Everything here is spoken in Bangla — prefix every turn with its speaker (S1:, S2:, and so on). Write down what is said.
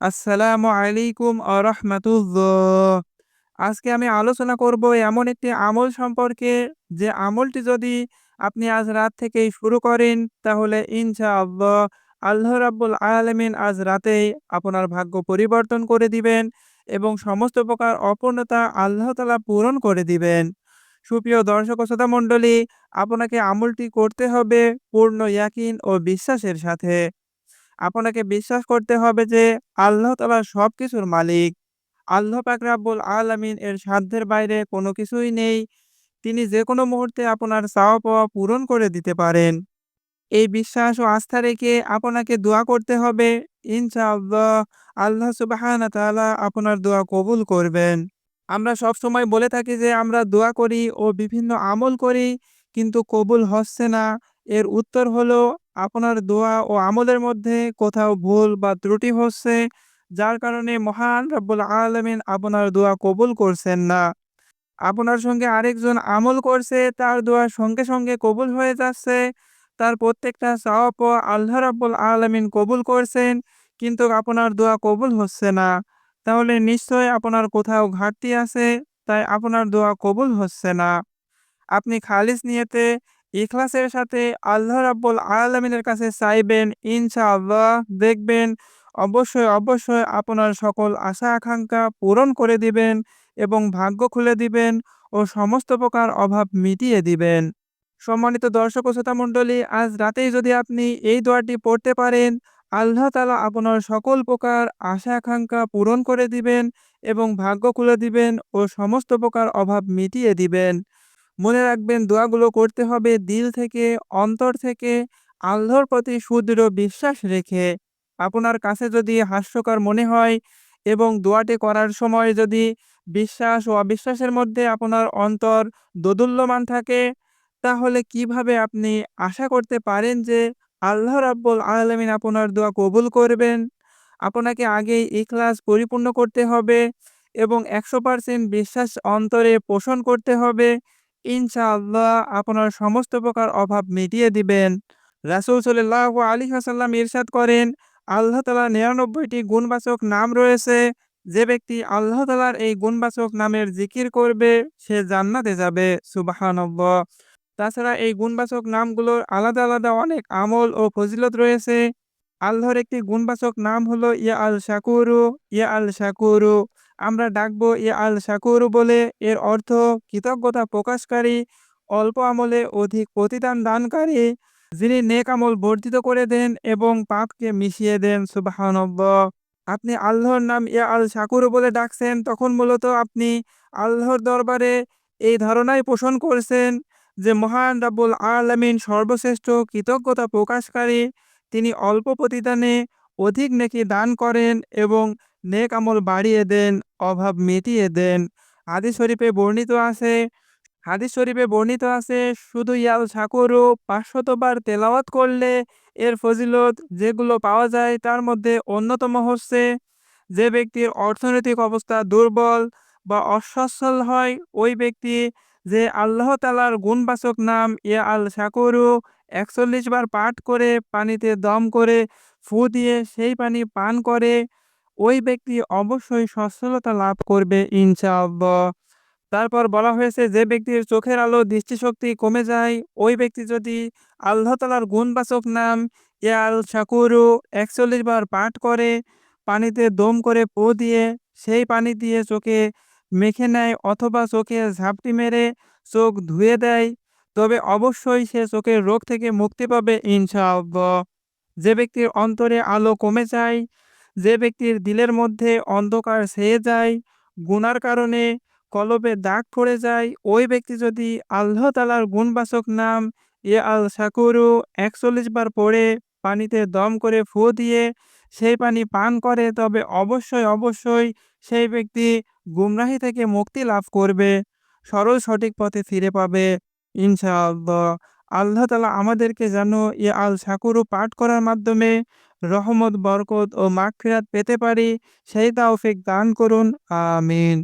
S1: আসসালামু আলাইকুম আরহামাতুল্লাহ। আজকে আমি আলোচনা করব এমন একটি আমল সম্পর্কে যে আমলটি যদি আপনি আজ রাত থেকেই শুরু করেন, তাহলে ইনশাআল্লাহ আল্লাহ আল্লাহ রাব্বুল আলামিন আজ রাতেই আপনার ভাগ্য পরিবর্তন করে দিবেন এবং সমস্ত প্রকার অপূর্ণতা আল্লাহ তাআলা পূরণ করে দিবেন। সুপ্রিয় দর্শক শ্রোতা মণ্ডলী, আপনাকে আমলটি করতে হবে পূর্ণ ইয়াকিন ও বিশ্বাসের সাথে। আপনাকে বিশ্বাস করতে হবে যে, আল্লাহ তালা সব কিছুর মালিক। আল্লাহ পাক রাব্বুল আলামিন এর সাধ্যের বাইরে কোনো কিছুই নেই। তিনি যে কোনো মুহূর্তে আপনার চাওয়া পাওয়া পূরণ করে দিতে পারেন। এই বিশ্বাস ও আস্থা রেখে আপনাকে দোয়া করতে হবে। ইনশাআল্লাহ আল্লাহ সুবহানাহু তাআলা আপনার দোয়া কবুল করবেন। আমরা সবসময় বলে থাকি যে, আমরা দোয়া করি ও বিভিন্ন আমল করি, কিন্তু কবুল হচ্ছে না। এর উত্তর হলো আপনার দোয়া ও আমলের মধ্যে কোথাও ভুল বা ত্রুটি হচ্ছে যার কারণে মহান রব্বুল আলামিন আপনার দোয়া কবুল করছেন না। আপনার সঙ্গে আরেকজন আমল করছে তার দোয়া সঙ্গে, সঙ্গে কবুল হয়ে যাচ্ছে। তার প্রত্যেকটা চাওয়া পাওয়া আল্লাহ রাব্বুল আলামিন কবুল করছেন কিন্তু আপনার দোয়া কবুল হচ্ছে না। তাহলে নিশ্চয়ই আপনার কোথাও ঘাটতি আছে তাই আপনার দোয়া কবুল হচ্ছে না। আপনি খালিস নিয়তে ইখলাসের সাথে আল্লাহ রাব্বুল আলামিনের কাছে চাইবেন ইনশাআল্লাহ দেখবেন অবশ্যই, অবশ্যই আপনার সকল আশা আকাঙ্ক্ষা পূরণ করে দিবেন এবং ভাগ্য খুলে দিবেন ও সমস্ত প্রকার অভাব মিটিয়ে দিবেন। সম্মানিত দর্শক ও শ্রোতা মণ্ডলী আজ রাতেই যদি আপনি এই দোয়াটি পড়তে পারেন আল্লাহ তালা আপনার সকল প্রকার আশা আকাঙ্ক্ষা পূরণ করে দিবেন এবং ভাগ্য খুলে দিবেন ও সমস্ত প্রকার অভাব মিটিয়ে দিবেন। মনে রাখবেন দোয়াগুলো করতে হবে দিল থেকে, অন্তর থেকে, আল্লাহর প্রতি সুদৃঢ় বিশ্বাস রেখে। আপনার কাছে যদি হাস্যকর মনে হয় এবং দোয়াটি করার সময় যদি বিশ্বাস ও অবিশ্বাসের মধ্যে আপনার অন্তর দোদুল্যমান থাকে, তাহলে কীভাবে আপনি আশা করতে পারেন যে আল্লাহ রাব্বুল আলামিন আপনার দোয়া কবুল করবেন? আপনাকে আগেই ইখলাস পরিপূর্ণ করতে হবে এবং ১০০% বিশ্বাস অন্তরে পোষণ করতে হবে। ইনশাআল্লাহ আপনার সমস্ত প্রকার অভাব মিটিয়ে দিবেন। রাসূল সাল্লাল্লাহু আলী ওয়াসাল্লাম ইরশাদ করেন, আল্লাহ তাআলার ৯৯ টি গুণবাচক নাম রয়েছে। যে ব্যক্তি আল্লাহ তাআলার এই গুণবাচক নামের জিকির করবে সে জান্নাতে যাবে। সুবাহানব্ব তাছাড়া এই গুণবাচক নামগুলোর আলাদা, আলাদা অনেক আমল ও ফজিলত রয়েছে। আল্লাহর একটি গুণবাচক নাম হলো ইয়া আল শাকুরু, ইয়া আল শাকুরু। আমরা ডাকবো ইয়া আল শাকুরু বলে এর অর্থ কৃতজ্ঞতা প্রকাশকারী, অল্প আমলে অধিক প্রতিদান দানকারী, যিনি নেক আমল বর্ধিত করে দেন এবং পাপকে মিশিয়ে দেন। সুবহানাল্লাহ। আপনি আল্লাহর নাম ইয়া আল শাকুরু বলে ডাকছেন তখন মূলত আপনি আল্লাহর দরবারে এই ধারণাই পোষণ করছেন যে মহান রাব্বুল আলামিন সর্বশ্রেষ্ঠ কৃতজ্ঞতা প্রকাশকারী। তিনি অল্প প্রতিদানে অধিক নেকি দান করেন এবং নেক আমল বাড়িয়ে দেন, অভাব মিটিয়ে দেন। হাদিস শরীফে বর্ণিত আছে হাদিস শরীফে বর্ণিত আছে শুধু ইয়াল শাকুরু ৫০০ বার তেলাওয়াত করলে এর ফজিলত যেগুলো পাওয়া যায় তার মধ্যে অন্যতম হচ্ছে যে ব্যক্তির অর্থনৈতিক অবস্থা দুর্বল বা অসচ্ছল হয় ওই ব্যক্তি যে আল্লাহ তাআলার গুণবাচক নাম ইয়া আল শাকুরু ৪১ বার পাঠ করে পানিতে দম করে ফু দিয়ে সেই পানি পান করে, ওই ব্যক্তি অবশ্যই সচ্ছলতা লাভ করবে ইনশাআল্লাহ। তারপর বলা হয়েছে, যে ব্যক্তির চোখের আলো দৃষ্টিশক্তি কমে যায়, ওই ব্যক্তি যদি আল্লাহ তাআলার গুণবাচক নাম ইয়াল শাকুরু ৪১ বার পাঠ করে পানিতে দম করে পো দিয়ে, সেই পানি দিয়ে চোখে মেখে নেয় অথবা চোখে ঝাপটি মেরে চোখ ধুয়ে দেয় তবে অবশ্যই সে চোখের রোগ থেকে মুক্তি পাবে ইনশাআল্লাহ। যে ব্যক্তির অন্তরে আলো কমে যায়, যে ব্যক্তির দিলের মধ্যে অন্ধকার ছেয়ে যায়, গুনার কারণে কলবে দাগ পড়ে যায় ওই ব্যক্তি যদি আল্লাহ তাআলার গুণবাচক নাম এ আল শাকুরু ৪১ বার পড়ে পানিতে দম করে ফু দিয়ে সেই পানি পান করে তবে অবশ্যই, অবশ্যই সেই ব্যক্তি গুমরাহি থেকে মুক্তি লাভ করবে, সরল সঠিক পথে ফিরে পাবে ইনশাআল্লাহ। আল্লাহ তালা আমাদেরকে যেন এ আল শাকুরু পাঠ করার মাধ্যমে রহমত, বরকত ও মাগফিরাত পেতে পারি সেই তৌফিক দান করুন। আমিন।